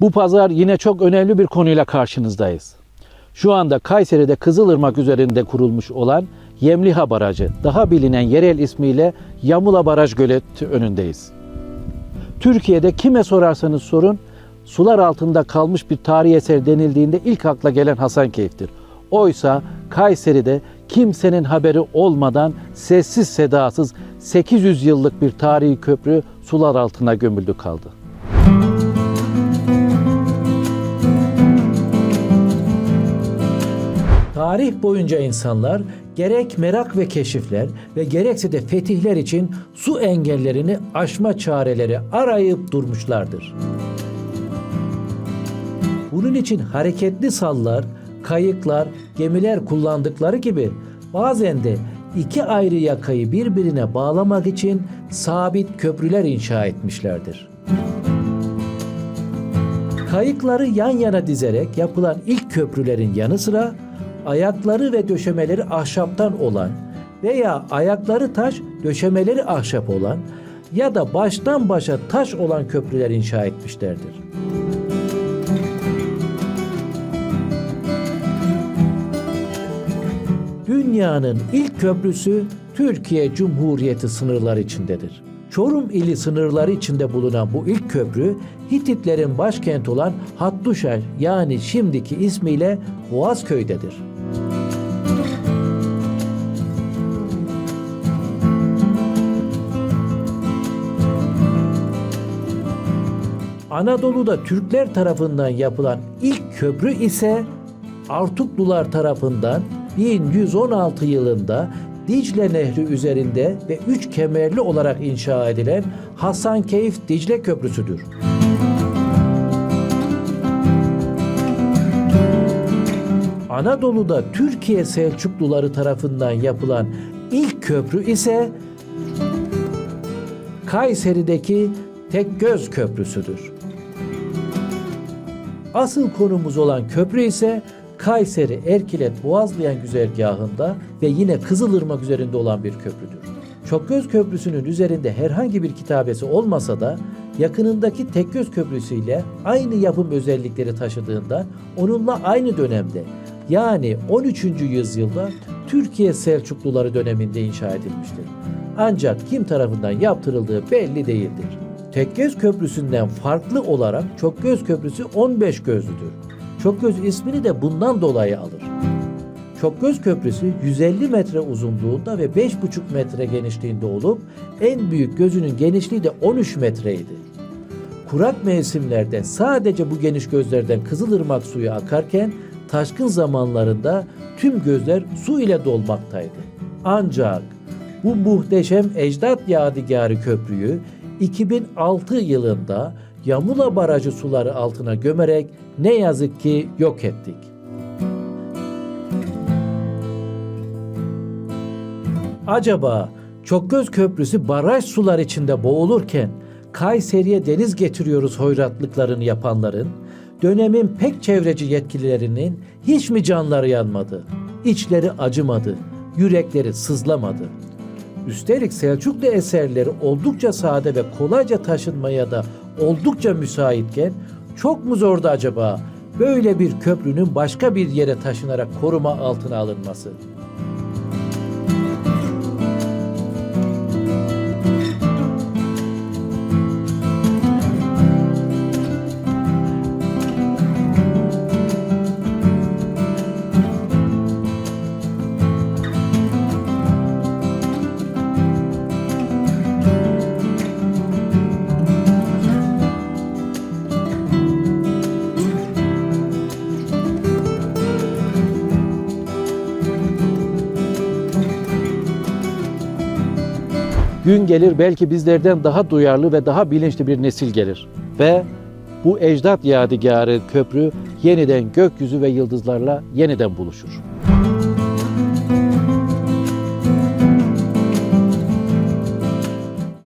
Bu pazar yine çok önemli bir konuyla karşınızdayız. Şu anda Kayseri'de Kızılırmak üzerinde kurulmuş olan Yemliha Barajı, daha bilinen yerel ismiyle Yamula Baraj Göleti önündeyiz. Türkiye'de kime sorarsanız sorun, sular altında kalmış bir tarihi eser denildiğinde ilk akla gelen Hasankeyf'tir. Oysa Kayseri'de kimsenin haberi olmadan sessiz sedasız 800 yıllık bir tarihi köprü sular altına gömüldü kaldı. Tarih boyunca insanlar gerek merak ve keşifler ve gerekse de fetihler için su engellerini aşma çareleri arayıp durmuşlardır. Bunun için hareketli sallar, kayıklar, gemiler kullandıkları gibi bazen de iki ayrı yakayı birbirine bağlamak için sabit köprüler inşa etmişlerdir. Kayıkları yan yana dizerek yapılan ilk köprülerin yanı sıra ayakları ve döşemeleri ahşaptan olan veya ayakları taş, döşemeleri ahşap olan ya da baştan başa taş olan köprüler inşa etmişlerdir. Dünyanın ilk köprüsü Türkiye Cumhuriyeti sınırları içindedir. Çorum ili sınırları içinde bulunan bu ilk köprü Hititlerin başkenti olan Hattuşa yani şimdiki ismiyle Boğazköy'dedir. Anadolu'da Türkler tarafından yapılan ilk köprü ise Artuklular tarafından 1116 yılında Dicle Nehri üzerinde ve üç kemerli olarak inşa edilen Hasankeyf Dicle Köprüsü'dür. Anadolu'da Türkiye Selçukluları tarafından yapılan ilk köprü ise Kayseri'deki Tekgöz Köprüsü'dür. Asıl konumuz olan köprü ise Kayseri Erkilet Boğazlayan güzergahında ve yine Kızılırmak üzerinde olan bir köprüdür. Çokgöz Köprüsü'nün üzerinde herhangi bir kitabesi olmasa da yakınındaki Tekgöz Köprüsü ile aynı yapım özellikleri taşıdığından onunla aynı dönemde yani 13. yüzyılda Türkiye Selçukluları döneminde inşa edilmiştir. Ancak kim tarafından yaptırıldığı belli değildir. Tekgöz Köprüsü'nden farklı olarak Çokgöz Köprüsü 15 gözlüdür. Çokgöz ismini de bundan dolayı alır. Çokgöz Köprüsü 150 metre uzunluğunda ve 5,5 metre genişliğinde olup en büyük gözünün genişliği de 13 metreydi. Kurak mevsimlerde sadece bu geniş gözlerden Kızılırmak suyu akarken taşkın zamanlarında tüm gözler su ile dolmaktaydı. Ancak bu muhteşem ecdat yadigarı köprüyü 2006 yılında Yamula Barajı suları altına gömerek ne yazık ki yok ettik. Acaba Çokgöz Köprüsü baraj sular içinde boğulurken Kayseri'ye deniz getiriyoruz hoyratlıklarını yapanların, dönemin pek çevreci yetkililerinin hiç mi canları yanmadı? İçleri acımadı, yürekleri sızlamadı. Üstelik Selçuklu eserleri oldukça sade ve kolayca taşınmaya da oldukça müsaitken çok mu zordu acaba böyle bir köprünün başka bir yere taşınarak koruma altına alınması? Gün gelir belki bizlerden daha duyarlı ve daha bilinçli bir nesil gelir. Ve bu ecdat yadigarı köprü yeniden gökyüzü ve yıldızlarla yeniden buluşur.